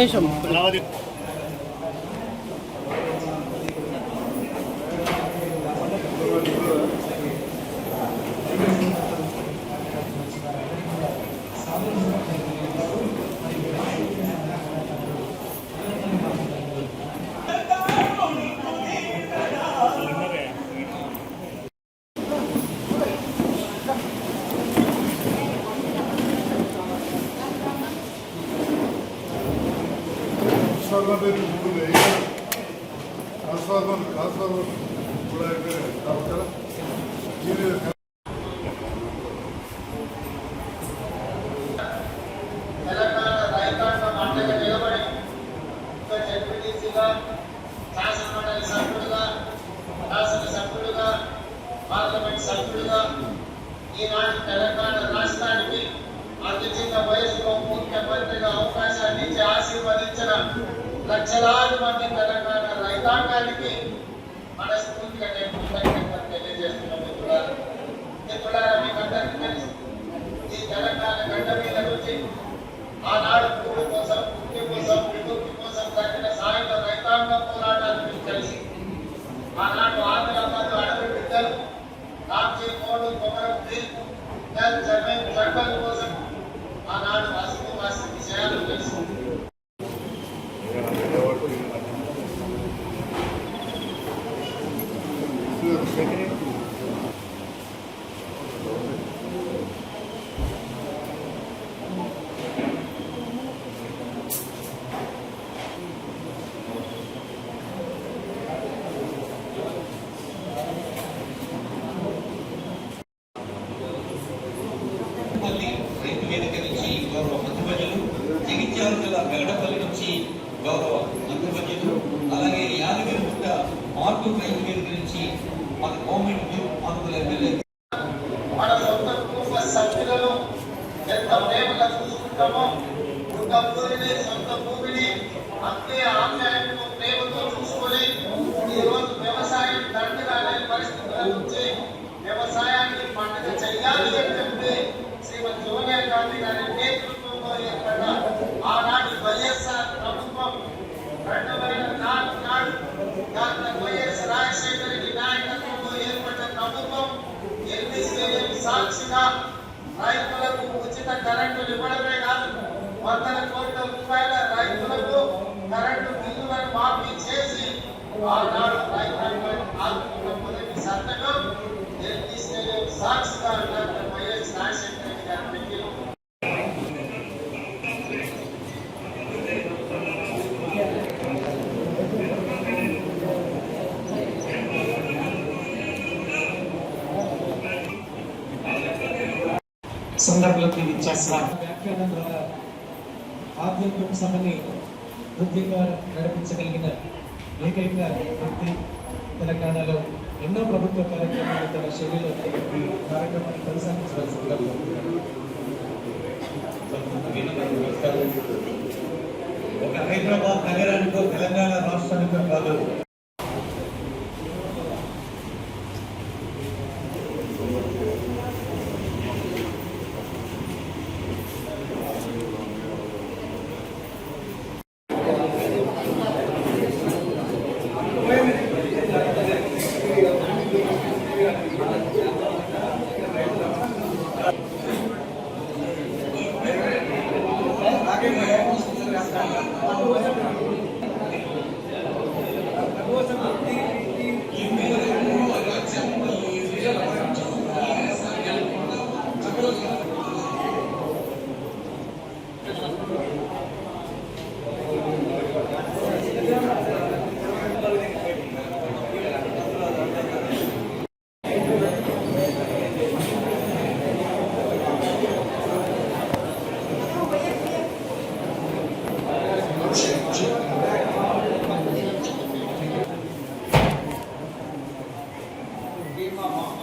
ఒక్క నిమిషం కాస్ఫార్మర్ మూడు కాస్ఫార్మర్ కాస్ఫార్మర్ కూడా అయిపోయాయి కాబట్టి దీని తెలంగాణ రైతాంగం అండగా నిలబడి ఒక జడ్పీటీసీగా శాసనమండలి కూడా శాసన సభ్యుడిగా పార్లమెంట్ సభ్యుడిగా ఈనాటి తెలంగాణ రాష్ట్రానికి అతి వయసులో ముఖ్యమంత్రిగా అవకాశాన్ని ఇచ్చి ఆశీర్వదించిన లక్షలాది మంది తెలంగాణ రైతాంగానికి మనస్ఫూర్తిగా నేను కృతజ్ఞతలు తెలియజేస్తున్నాను మిత్రులారా. మిత్రులారా మీకు అందరికీ తెలుసు ఈ తెలంగాణ గడ్డ మీద నుంచి ఆనాడు భూమి కోసం భూమి కోసం విముక్తి కోసం తగిన సాయుధ రైతాంగ పోరాటాలు మీకు తెలిసి ఆనాడు ఆదిలాబాద్ అడవి బిడ్డలు రామ్జీ కోడు కొమరం భీమ్ జమీన్ జంగల్ కోసం ఆనాడు అసుకు వాసి విషయాలు తెలుసు పల్లి రైతు వేదిక నుంచి గౌరవ మంత్రివర్యులు జగిత్యాల జిల్లా వెగడపల్లి నుంచి గౌరవ మంత్రివర్యులు అలాగే యాదగిరిగుట్ట మార్పు రైతు వేదిక నుంచి మన గవర్నమెంట్ ఆంధ్రుల ఎమ్మెల్యే. మన సొంత కుటుంబ సభ్యులను ఎంత ప్రేమగా చూసుకుంటామో సొంత భూమిని అంతే డాక్టర్ వైఎస్ రాజశేఖర రెడ్డి నాయకత్వంలో ఏర్పడిన ప్రభుత్వం ఎన్నికల సాక్షిగా రైతులకు ఉచిత కరెంటు ఇవ్వడమే కాదు వందల కోట్ల రూపాయల రైతులకు కరెంటు బిల్లులను మాఫీ చేసి ఆనాడు రైతాంగం ఆదుకున్న మొదటి సంతకం ఎన్నికల సాక్షిగా డాక్టర్ వైఎస్ రాజశేఖర రెడ్డి గారు పెట్టింది సందర్భంలోకి వ్యాఖ్యానం ద్వారా ఆధ్యాత్మిక సభని వృద్ధిగా నడిపించగలిగిన ఏకైక వ్యక్తి తెలంగాణలో ఎన్నో ప్రభుత్వ కార్యక్రమాలు తన శైలిలో ఈ కార్యక్రమాన్ని కొనసాగించవలసిందిగా ఒక హైదరాబాద్ నగరానికో తెలంగాణ రాష్ట్రానికో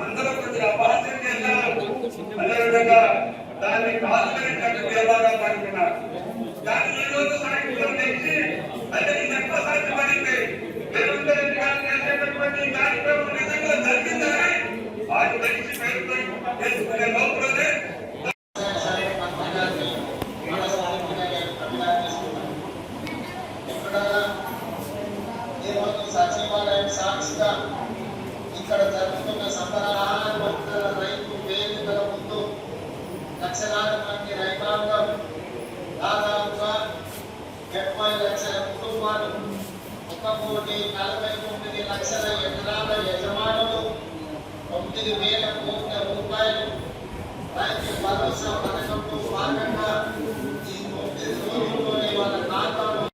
అందరూ కొంచెం అపహాస్యం చేశారు అదేవిధంగా దాన్ని కాల్చుకునేటట్టు దేవాగా పడుతున్నారు దాన్ని ఈ రోజు సాయంత్రం తెచ్చి అంటే ఇది ఎక్కువ సాధ్యపడింది చేసేటటువంటి కార్యక్రమం నిజంగా జరిగిందని వాటి గురించి కుటుంబాలు ఒక కోటి నలభై తొమ్మిది లక్షల ఎకరాల యజమానులు తొమ్మిది వేల కోట్ల రూపాయలు. రైతు భరోసా పథకంలో భాగంగా